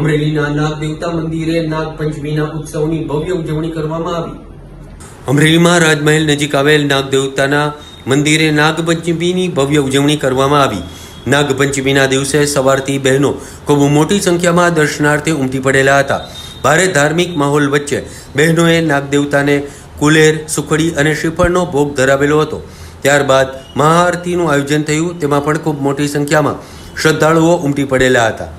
અમરેલીના નાગ દેવતા મંદિરે નાગપંચમીના ઉત્સવની ભવ્ય ઉજવણી કરવામાં આવી. અમરેલીમાં રાજમહેલ નજીક આવેલ નાગ દેવતાના મંદિરે નાગપંચમીની ભવ્ય ઉજવણી કરવામાં આવી. નાગપંચમીના દિવસે સવારથી બહેનો ખૂબ મોટી સંખ્યામાં દર્શનાર્થે ઉમટી પડેલા હતા. ભારે ધાર્મિક માહોલ વચ્ચે બહેનોએ નાગદેવતાને કુલેર, સુખડી અને શ્રીફળનો ભોગ ધરાવેલો હતો. ત્યારબાદ મહાઆરતીનું આયોજન થયું, તેમાં પણ ખૂબ મોટી સંખ્યામાં શ્રદ્ધાળુઓ ઉમટી પડેલા હતા.